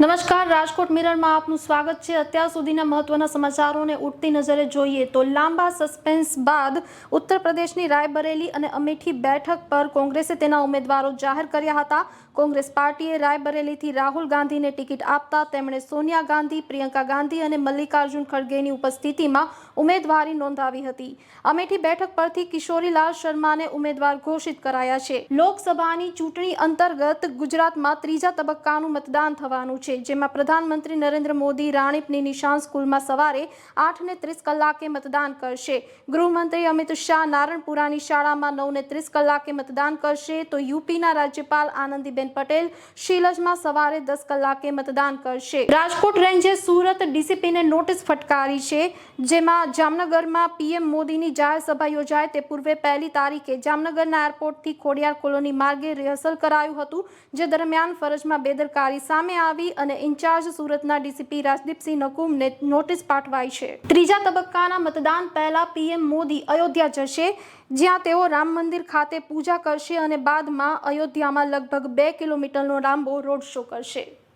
નમસ્કાર, રાજકોટ મિરરમાં આપનું સ્વાગત છે. અત્યાર સુધીના મહત્વના સમાચારોને ઉઠતી નજરે જોઈએ તો લાંબા સસ્પેન્સ બાદ ઉત્તર પ્રદેશની રાયબરેલી અને અમેઠી બેઠક પર કોંગ્રેસે તેના ઉમેદવારો જાહેર કર્યા હતા. કોંગ્રેસ પાર્ટીએ રાયબરેલીથી રાહુલ ગાંધીને ટિકિટ આપતા તેમણે સોનિયા ગાંધી, પ્રિયંકા ગાંધી અને મલ્લિકાર્જુન ખડગેની ઉપસ્થિતિમાં ઉમેદવારી નોંધાવી હતી. અમેઠી બેઠક પરથી કિશોરીલાલ શર્માને ઉમેદવાર ઘોષિત કરાયા છે. લોકસભાની ચૂંટણી અંતર્ગત ગુજરાતમાં ત્રીજા તબક્કાનું મતદાન થવાનું છે. જેમાં પ્રધાનમંત્રી નરેન્દ્ર મોદી રાણીપની નિશાન સ્કૂલમાં સવારે આઠ ને ત્રીસ કલાકે મતદાન કરશે. ગૃહમંત્રી અમિત શાહ નારણપુરાની શાળામાં નવ ને ત્રીસ કલાકે મતદાન કરશે. તો યુપીના રાજ્યપાલ આનંદીબેન પટેલ શીલજમાં સવારે દસ કલાકે મતદાન કરશે. રાજકોટ રેન્જે સુરત ડીસીપીને નોટિસ ફટકારી છે, જેમાં જામનગરમાં પીએમ મોદીની જાહેર સભા યોજાય તે પૂર્વે પહેલી તારીખે જામનગરના એરપોર્ટથી ખોડિયાર કોલોની માર્ગે રિહર્સલ કરાયું હતું, જે દરમિયાન ફરજમાં બેદરકારી સામે આવી અને ઇન્ચાર્જ સુરતના ડીસીપી રાજદીપસિંહ નકુમને નોટિસ પાઠવાઈ છે. ત્રીજા તબક્કાના મતદાન પહેલા પીએમ મોદી અયોધ્યા જશે, જ્યાં તેઓ રામ મંદિર ખાતે પૂજા કરશે અને બાદમાં અયોધ્યામાં લગભગ બે કિલોમીટરનો લાંબો રોડ શો કરશે.